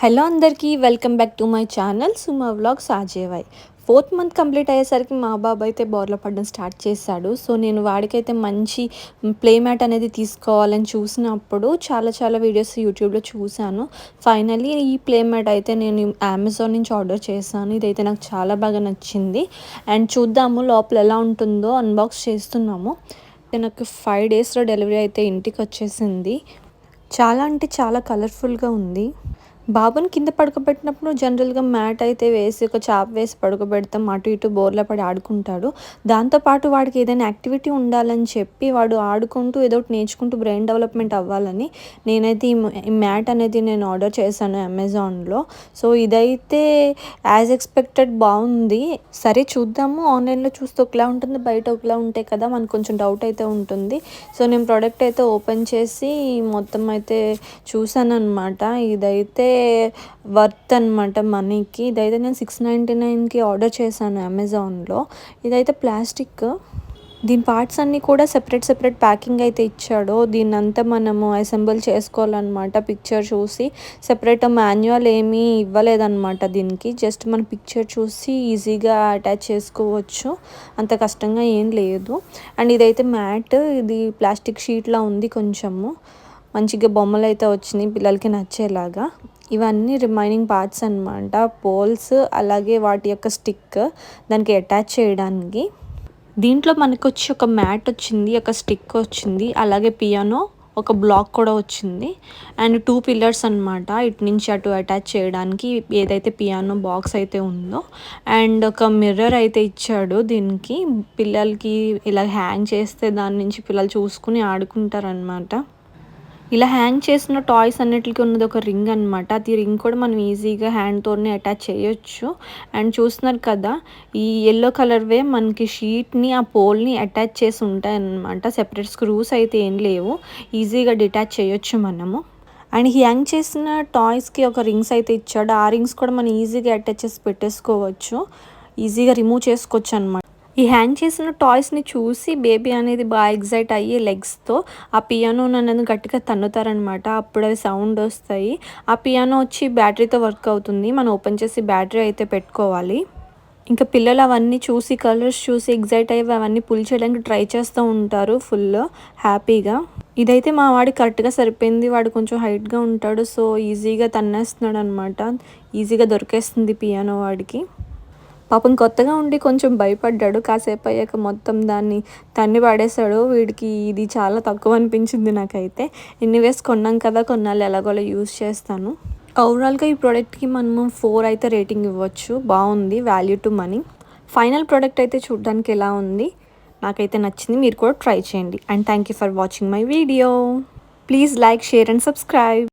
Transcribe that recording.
Hello అందరికీ welcome back to my channel Suma vlogs ఆజేవై fourth month complete అయ్యేసరికి మా బాబు అయితే బోర్లో పడడం స్టార్ట్ చేశాడు. సో నేను వాడికైతే మంచి ప్లే మ్యాట్ అనేది తీసుకోవాలని చూసినప్పుడు చాలా చాలా వీడియోస్ యూట్యూబ్లో చూశాను. ఫైనలీ ఈ ప్లే మ్యాట్ అయితే నేను అమెజాన్ నుంచి ఆర్డర్ చేశాను. ఇదైతే నాకు చాలా బాగా నచ్చింది. అండ్ చూద్దాము లోపల ఎలా ఉంటుందో అన్బాక్స్ చేస్తున్నాము. నాకు ఫైవ్ డేస్లో డెలివరీ అయితే ఇంటికి వచ్చేసింది. చాలా అంటే చాలా కలర్ఫుల్గా ఉంది. బాబుని కింద పడుకోబెట్టినప్పుడు జనరల్గా మ్యాట్ అయితే వేసి ఒక చాప్ వేసి పడుకోబెడతాం. అటు ఇటు బోర్ల పడి ఆడుకుంటాడు. దాంతోపాటు వాడికి ఏదైనా యాక్టివిటీ ఉండాలని చెప్పి వాడు ఆడుకుంటూ ఏదో ఒకటి నేర్చుకుంటూ బ్రెయిన్ డెవలప్మెంట్ అవ్వాలని నేనైతే ఈ మ్యాట్ అనేది నేను ఆర్డర్ చేశాను అమెజాన్లో. సో ఇదైతే యాజ్ ఎక్స్పెక్టెడ్ బాగుంది. సరే చూద్దాము. ఆన్లైన్లో చూస్తే ఒకలా ఉంటుంది బయట ఒకలా ఉంటాయి కదా మనకు కొంచెం డౌట్ అయితే ఉంటుంది. సో నేను ప్రోడక్ట్ అయితే ఓపెన్ చేసి మొత్తం అయితే చూసాను అనమాట ఇదైతే వర్త్ అనమాట మనీకి ఇదైతే నేను సిక్స్ నైంటీ నైన్కి ఆర్డర్ చేశాను అమెజాన్లో ఇదైతే ప్లాస్టిక్ దీని పార్ట్స్ అన్నీ కూడా సెపరేట్ సెపరేట్ ప్యాకింగ్ అయితే ఇచ్చాడో. దీన్నంతా మనము అసెంబుల్ చేసుకోవాలన్నమాట పిక్చర్ చూసి. సెపరేట్ మాన్యువల్ ఏమీ ఇవ్వలేదన్నమాట దీనికి. జస్ట్ మన పిక్చర్ చూసి ఈజీగా అటాచ్ చేసుకోవచ్చు. అంత కష్టంగా ఏం లేదు. అండ్ ఇదైతే మ్యాట్ ఇది ప్లాస్టిక్ షీట్లా ఉంది కొంచెము. మంచిగా బొమ్మలు అయితే వచ్చినాయి పిల్లలకి నచ్చేలాగా. ఇవన్నీ రిమైనింగ్ పార్ట్స్ అనమాట పోల్స్ అలాగే వాటి యొక్క స్టిక్ దానికి అటాచ్ చేయడానికి. దీంట్లో మనకు వచ్చి ఒక మ్యాట్ వచ్చింది ఒక స్టిక్ వచ్చింది అలాగే పియానో ఒక బ్లాక్ కూడా వచ్చింది. అండ్ టూ పిల్లర్స్ అనమాట ఇటు నుంచి అటు అటాచ్ చేయడానికి ఏదైతే పియానో బాక్స్ అయితే ఉందో. అండ్ ఒక మిర్రర్ అయితే ఇచ్చాడు దీనికి. పిల్లలకి ఇలా హ్యాంగ్ చేస్తే దాని నుంచి పిల్లలు చూసుకుని ఆడుకుంటారనమాట ఇలా హ్యాంగ్ చేసిన టాయ్స్ అన్నిటికీ ఉన్నది ఒక రింగ్ అనమాట అది రింగ్ కూడా మనం ఈజీగా హ్యాండ్తోనే అటాచ్ చేయొచ్చు. అండ్ చూస్తున్నారు కదా ఈ ఎల్లో కలర్వే మనకి షీట్ని ఆ పోల్ని అటాచ్ చేసి ఉంటాయి అనమాట సెపరేట్ స్క్రూస్ అయితే ఏం లేవు. ఈజీగా డిటాచ్ చేయొచ్చు మనము. అండ్ హ్యాంగ్ చేసిన టాయ్స్కి ఒక రింగ్స్ అయితే ఇచ్చాడు. ఆ రింగ్స్ కూడా మనం ఈజీగా అటాచ్ చేసి పెట్టేసుకోవచ్చు. ఈజీగా రిమూవ్ చేసుకోవచ్చు అనమాట ఈ హ్యాంగ్ చేసిన టాయ్స్ని చూసి బేబీ అనేది బాగా ఎగ్జైట్ అయ్యి లెగ్స్తో ఆ పియానో అనేది గట్టిగా తన్నుతారనమాట అప్పుడు అవి సౌండ్ వస్తాయి. ఆ పియానో వచ్చి బ్యాటరీతో వర్క్ అవుతుంది. మనం ఓపెన్ చేసి బ్యాటరీ అయితే పెట్టుకోవాలి. ఇంకా పిల్లలు అవన్నీ చూసి కలర్స్ చూసి ఎగ్జైట్ అయ్యి అవన్నీ పుల్ చేయడానికి ట్రై చేస్తూ ఉంటారు ఫుల్ హ్యాపీగా. ఇదైతే మా వాడి కరెక్ట్గా సరిపోయింది. వాడు కొంచెం హైట్గా ఉంటాడు. సో ఈజీగా తన్నేస్తున్నాడు అనమాట ఈజీగా దొరికేస్తుంది పియానో వాడికి. పాపం కొత్తగా ఉండి కొంచెం భయపడ్డాడు. కాసేపు అయ్యాక మొత్తం దాన్ని తన్ని పడేశాడు వీడికి ఇది చాలా తక్కువ అనిపించింది నాకైతే. ఎనీవేస్ కొన్నాం కదా కొన్నాళ్ళు ఎలాగోలా యూజ్ చేస్తాను. ఓవరాల్గా ఈ ప్రోడక్ట్కి మనము ఫోర్ అయితే రేటింగ్ ఇవ్వచ్చు. బాగుంది value to money final product అయితే చూడడానికి ఎలా ఉంది? నాకైతే నచ్చింది. మీరు కూడా ట్రై చేయండి. And thank you for watching my video please like share and subscribe